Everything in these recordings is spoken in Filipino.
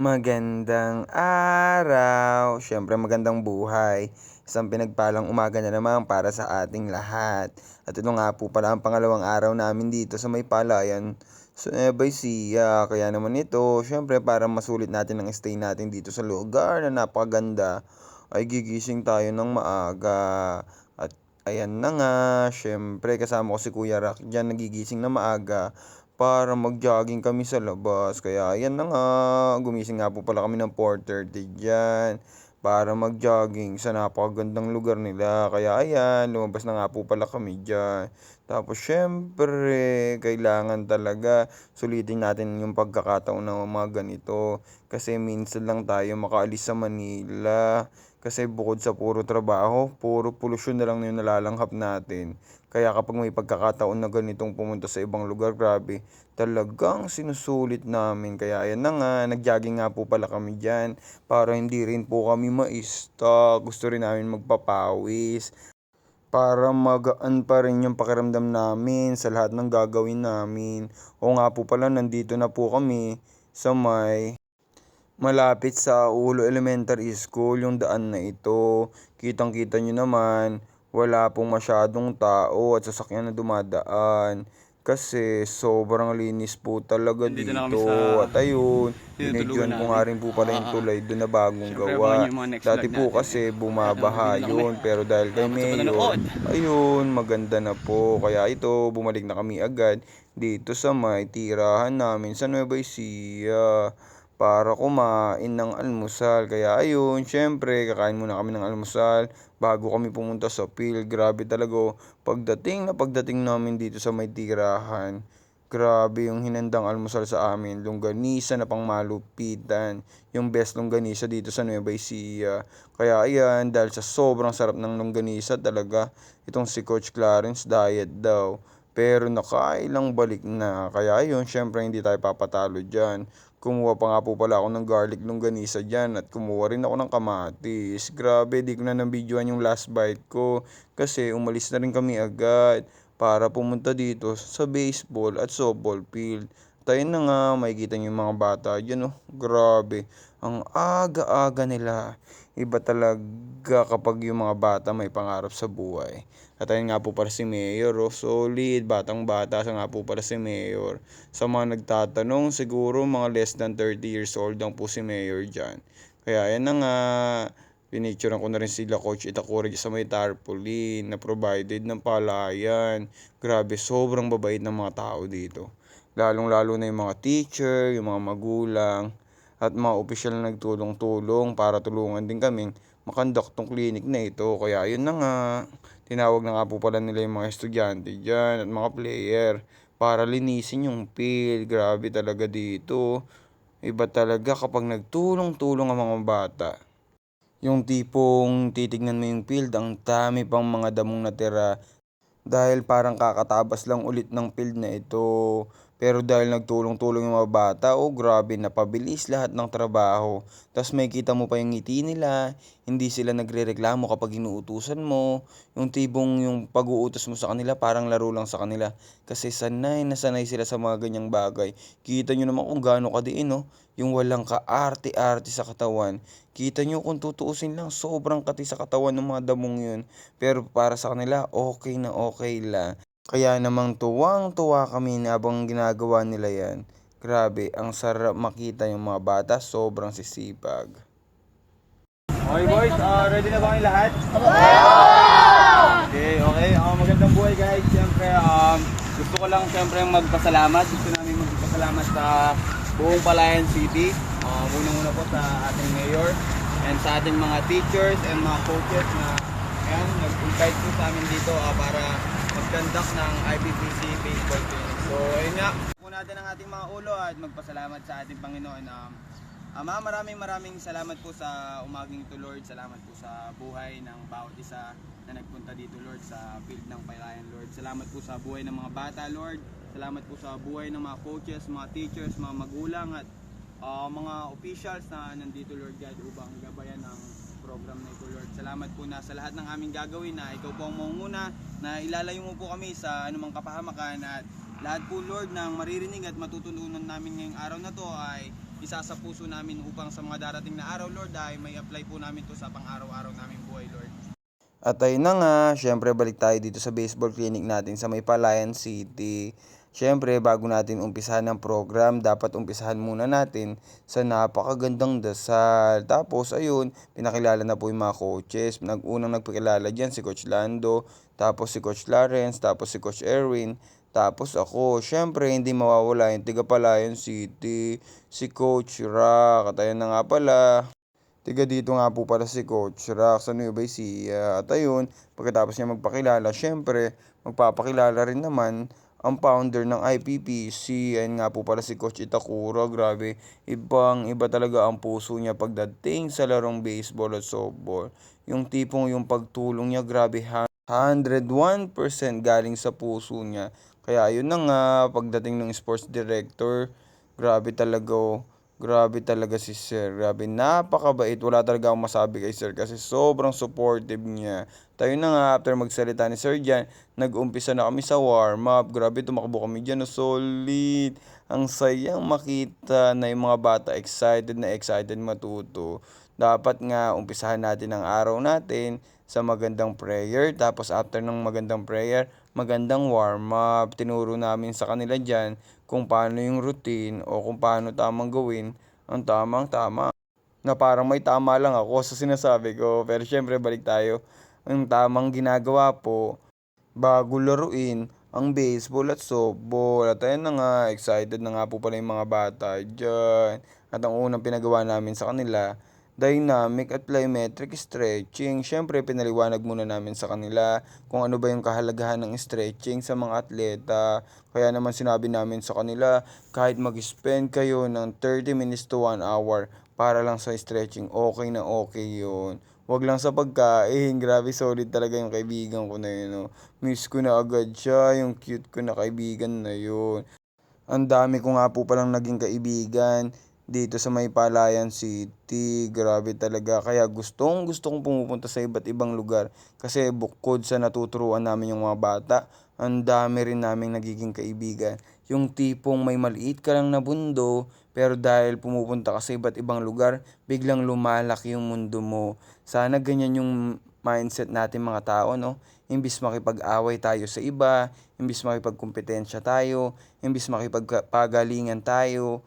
Magandang araw! Siyempre magandang buhay. Isang pinagpalang umaga na naman para sa ating lahat. At ito nga po pala ang pangalawang araw namin dito sa may palayan sa Nueva Ecija. Kaya naman ito, siyempre para masulit natin ang stay natin dito sa lugar na napakaganda, ay gigising tayo ng maaga. At ayan na nga, siyempre kasama ko si Kuya Rock dyan nagigising na maaga para mag-jogging kami sa labas. Kaya ayan na nga, gumising nga po pala kami ng 4.30 dyan para mag-jogging sa napakagandang lugar nila. Kaya ayan, lumabas na nga po pala kami dyan. Tapos syempre, kailangan talaga sulitin natin yung pagkakataon ng mga ganito. Kasi minsan lang tayo makaalis sa Manila. Kasi bukod sa puro trabaho, puro polusyon na lang yung nalalanghap natin. Kaya kapag may pagkakataon na ganitong pumunta sa ibang lugar, grabe, talagang sinusulit namin. Kaya ayan na nga, nag-jogging nga po pala kami dyan para hindi rin po kami ma-stuck. Gusto rin namin magpapawis para magaan pa rin yung pakiramdam namin sa lahat ng gagawin namin. O nga po pala, nandito na po kami sa may malapit sa Ulo Elementary School, yung daan na ito. Kitang-kita nyo naman, wala pong masyadong tao at sasakyan na dumadaan. Kasi sobrang linis po talaga Nandito dito. sa At ayun, binigyan ko nga rin po pala yung Ah, ah. tulay doon na bagong Siyempre, gawa. Dati po natin. kasi bumabaha yun. Pero dahil kay Mayor, ayun, maganda na po. Kaya ito, bumalik na kami agad dito sa may tirahan namin sa Nueva Ecija para kumain ng almusal. Kaya ayun, syempre, kakain muna kami ng almusal bago kami pumunta sa field. Grabe talaga, oh. pagdating na pagdating namin dito sa may tirahan, grabe yung hinandang almusal sa amin. Longganisa na pang malupitan. Yung best longganisa dito sa Nueva Ecija. Kaya ayan, dahil sa sobrang sarap ng longganisa talaga, itong si Coach Clarence diet daw. Pero nakailang balik na. Kaya ayun, syempre hindi tayo papatalo dyan. Kumuha pa nga po pala ako ng garlic longganisa dyan at kumuha rin ako ng kamatis. Grabe, di ko na nabidyoan yung last bite ko kasi umalis na rin kami agad para pumunta dito sa baseball at softball field. Tayo na nga, makikita niyo yung mga bata dyan oh. Grabe, ang aga-aga nila. Iba talaga kapag yung mga bata may pangarap sa buhay. At ayun nga po para si Mayor, oh, solid, batang bata sa nga po para si Mayor. Sa mga nagtatanong, siguro mga less than 30 years old lang po si Mayor dyan. Kaya ayan na nga, pinicturean ko na rin sila Coach Itakuri sa may tarpaulin na provided ng palayan. Grabe, sobrang babait ng mga tao dito. Lalong-lalo na yung mga teacher, yung mga magulang, at mga opisyal na nagtulong-tulong para tulungan din kaming makonduct tong clinic na ito. Kaya yun na nga, tinawag na nga po pala nila yung mga estudyante dyan at mga player para linisin yung field. Grabe talaga dito. Iba talaga kapag nagtulong-tulong ang mga bata. Yung tipong titignan mo yung field, ang dami pang mga damong natira dahil parang kakatabas lang ulit ng field na ito. Pero dahil nagtulong-tulong yung mga bata, oh grabe, napabilis lahat ng trabaho. Tapos may kita mo pa yung ngiti nila, hindi sila nagre-reklamo kapag inuutusan mo. Yung tibong yung pag-uutos mo sa kanila, parang laro lang sa kanila. Kasi sanay na sanay sila sa mga ganyang bagay. Kita nyo naman kung gaano kadiin, no? Yung walang kaarte-arte sa katawan. Kita nyo kung tutuusin lang, sobrang kati sa katawan ng mga damong yun. Pero para sa kanila, okay na okay lang. Kaya namang tuwang-tuwa kami na habang ginagawa nila yan. Grabe, ang sarap makita yung mga bata, sobrang sisipag. Okay boys, ah, ready na ba kayong lahat? Okay, okay. Ah, magandang buhay guys. Siyempre, um, gusto ko lang siyempre magpasalamat. Gusto namin magpasalamat sa buong Palayan City. Uh, Unang-una po sa ating mayor and sa ating mga teachers and mga coaches na ayan, nag-invite po sa amin dito ah, para mag-conduct ng IPPC baseball clinic. So, ayun nga. Po natin ang ating mga ulo at magpasalamat sa ating Panginoon. Um, Ama, maraming maraming salamat po sa umaging ito, Lord. Salamat po sa buhay ng bawat isa na nagpunta dito, Lord, sa field ng Palayan, Lord. Salamat po sa buhay ng mga bata, Lord. Salamat po sa buhay ng mga coaches, mga teachers, mga magulang at ah, mga officials na nandito, Lord God, upang gabayan ng program na ito, Lord. Salamat po na sa lahat ng aming gagawin na ikaw po ang mangunguna na ilalayo mo po kami sa anumang kapahamakan at lahat po, Lord, ng maririnig at matututunan namin ngayong araw na to ay isa sa puso namin upang sa mga darating na araw, Lord, ay may apply po namin to sa pang-araw-araw namin buhay, Lord. At ayun na nga, syempre balik tayo dito sa baseball clinic natin sa may Palayan City. Syempre, bago natin umpisahan ng program, dapat umpisahan muna natin sa napakagandang dasal. Tapos, ayun, pinakilala na po yung mga coaches. Nag-unang nagpakilala dyan si Coach Lando, tapos si Coach Lawrence, tapos si Coach Erwin, tapos ako. Syempre, hindi mawawala yung tiga Palayan City, si Coach Rock. At ayun na nga pala, Tiga dito nga po pala si Coach Rax, ano yung si At ayun, pagkatapos niya magpakilala, syempre, magpapakilala rin naman ang founder ng IPPC. Ayun nga po pala si Coach Itakura, grabe. Ibang iba talaga ang puso niya pagdating sa larong baseball at softball. Yung tipong yung pagtulong niya, grabe, 101% galing sa puso niya. Kaya ayun na nga, pagdating ng sports director, grabe talaga oh. Grabe talaga si Sir. Grabe, napakabait. Wala talaga akong masabi kay Sir kasi sobrang supportive niya. Tayo na nga, after magsalita ni Sir dyan, nag-umpisa na kami sa warm-up. Grabe, tumakbo kami dyan. Oh, solid. Ang sayang makita na yung mga bata excited na excited matuto. Dapat nga, umpisahan natin ang araw natin sa magandang prayer. Tapos after ng magandang prayer, magandang warm-up. Tinuro namin sa kanila dyan kung paano yung routine o kung paano tamang gawin ang tamang tama. Na parang may tama lang ako sa sinasabi ko. Pero syempre balik tayo. Ang tamang ginagawa po bago laruin ang baseball at softball. At ayun na nga, excited na nga po pala yung mga bata dyan. At ang unang pinagawa namin sa kanila, dynamic at plyometric stretching. Siyempre, pinaliwanag muna namin sa kanila kung ano ba yung kahalagahan ng stretching sa mga atleta. Kaya naman sinabi namin sa kanila, kahit mag-spend kayo ng 30 minutes to 1 hour para lang sa stretching, okay na okay yun. Wag lang sa pagkain. Grabe, solid talaga yung kaibigan ko na yun. Oh. Miss ko na agad siya, yung cute ko na kaibigan na yun. Ang dami ko nga po palang naging kaibigan dito sa may Palayan City. Grabe talaga. Kaya gustong gusto kong pumupunta sa iba't ibang lugar. Kasi bukod sa natuturuan namin yung mga bata, ang dami rin naming nagiging kaibigan. Yung tipong may maliit ka lang na bundo, pero dahil pumupunta ka sa iba't ibang lugar, biglang lumalaki yung mundo mo. Sana ganyan yung mindset natin mga tao, no? Imbis makipag-away tayo sa iba, imbis makipagkompetensya tayo, imbis makipagpagalingan tayo,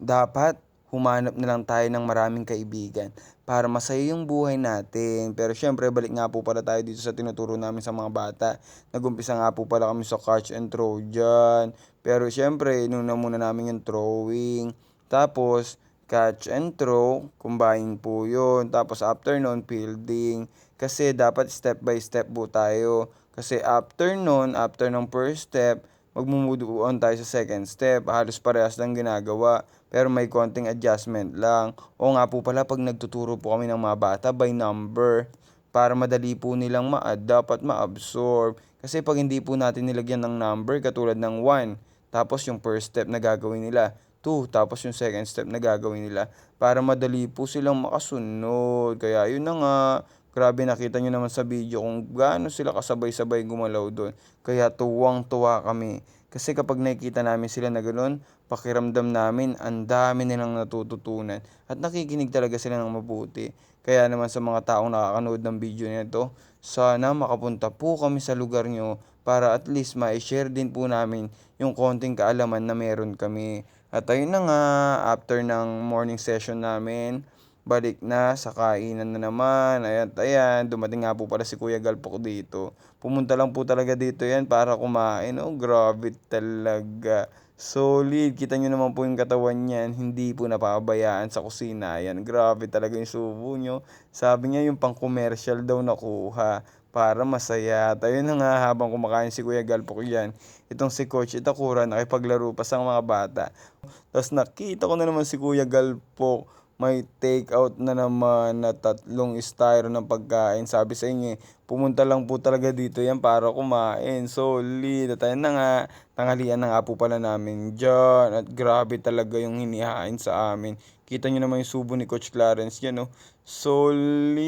dapat humanap na lang tayo ng maraming kaibigan para masaya yung buhay natin. Pero syempre, balik nga po pala tayo dito sa tinuturo namin sa mga bata. Nagumpisa nga po pala kami sa catch and throw dyan. Pero syempre, inuna muna namin yung throwing. Tapos, catch and throw, combine po yun. Tapos after nun, fielding. Kasi dapat step by step po tayo. Kasi after nun, after ng first step, magmumove on tayo sa second step. Halos parehas lang ginagawa pero may konting adjustment lang. O nga po pala, pag nagtuturo po kami ng mga bata by number, para madali po nilang ma-adapt at ma-absorb. Kasi pag hindi po natin nilagyan ng number, katulad ng 1, tapos yung first step na gagawin nila, 2, tapos yung second step na gagawin nila, para madali po silang makasunod. Kaya yun na nga, grabe nakita nyo naman sa video kung gaano sila kasabay-sabay gumalaw doon. Kaya tuwang-tuwa kami. Kasi kapag nakikita namin sila na gano'n, pakiramdam namin ang dami nilang natututunan at nakikinig talaga sila ng mabuti. Kaya naman sa mga taong nakakanood ng video nito, sana makapunta po kami sa lugar nyo para at least ma-share din po namin yung konting kaalaman na meron kami. At ayun na nga, after ng morning session namin, balik na sa kainan na naman. Ayan, ayan, dumating nga po pala si Kuya Galpok dito. Pumunta lang po talaga dito yan para kumain. Oh, grabe talaga. Solid. Kita nyo naman po yung katawan niyan. Hindi po napapabayaan sa kusina. Ayan, grabe talaga yung subo nyo. Sabi niya yung pang commercial daw nakuha para masaya. At ayun na nga habang kumakain si Kuya Galpok yan. Itong si Coach Itakura nakipaglaro pa sa mga bata. Tapos nakita ko na naman si Kuya Galpok may take out na naman na tatlong styro ng pagkain. Sabi sa inyo, pumunta lang po talaga dito yan para kumain. Solid. At ayun na nga, tanghalian na nga po pala namin dyan. At grabe talaga yung hinihain sa amin. Kita nyo naman yung subo ni Coach Clarence yan, no? Solid.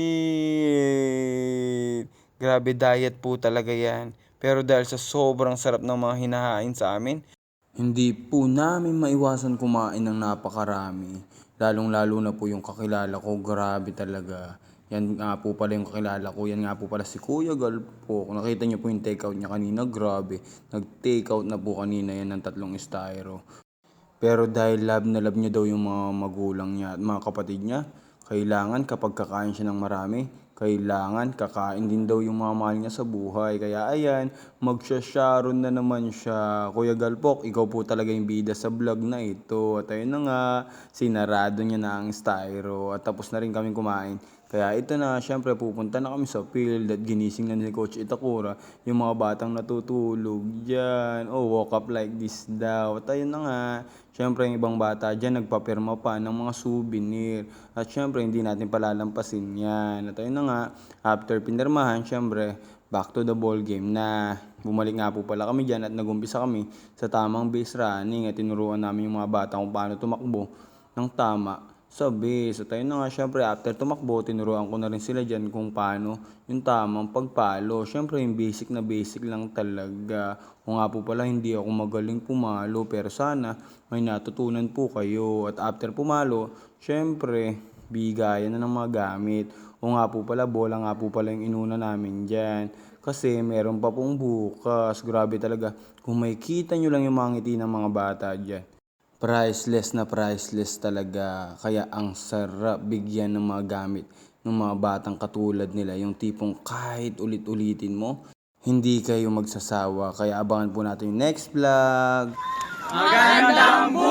Grabe diet po talaga yan. Pero dahil sa sobrang sarap ng mga hinahain sa amin, Hindi po namin maiwasan kumain ng napakarami. Lalong-lalo na po yung kakilala ko, grabe talaga. Yan nga po pala yung kakilala ko, yan nga po pala si Kuya Gal po. Kung nakita niyo po yung takeout niya kanina, grabe. Nag-takeout na po kanina yan ng tatlong styro. Pero dahil love na love niya daw yung mga magulang niya at mga kapatid niya, kailangan kapag kakain siya ng marami, kailangan kakain din daw yung mga mahal niya sa buhay. Kaya ayan, magsasharon na naman siya. Kuya Galpok, ikaw po talaga yung bida sa vlog na ito. At ayun na nga, sinarado niya na ang styro at tapos na rin kami kumain. Kaya ito na, syempre pupunta na kami sa field at ginising na ni Coach Itakura yung mga batang natutulog dyan. Oh, woke up like this daw. At ayun na nga, syempre yung ibang bata dyan nagpapirma pa ng mga souvenir. At syempre hindi natin palalampasin yan. At ayun na nga, after pinirmahan, syempre, back to the ball game na bumalik nga po pala kami dyan at nagumpisa kami sa tamang base running at tinuruan namin yung mga bata kung paano tumakbo ng tama sa base. At ayun na nga, syempre, after tumakbo, tinuruan ko na rin sila dyan kung paano yung tamang pagpalo. Syempre, yung basic na basic lang talaga. Kung nga po pala, hindi ako magaling pumalo, pero sana may natutunan po kayo. At after pumalo, syempre, bigayan na ng mga gamit. O nga po pala, bola nga po pala yung inuna namin dyan. Kasi meron pa pong bukas. Grabe talaga. Kung may kita nyo lang yung mga ngiti ng mga bata dyan. Priceless na priceless talaga. Kaya ang sarap bigyan ng mga gamit ng mga batang katulad nila. Yung tipong kahit ulit-ulitin mo, hindi kayo magsasawa. Kaya abangan po natin yung next vlog. Magandang buhay!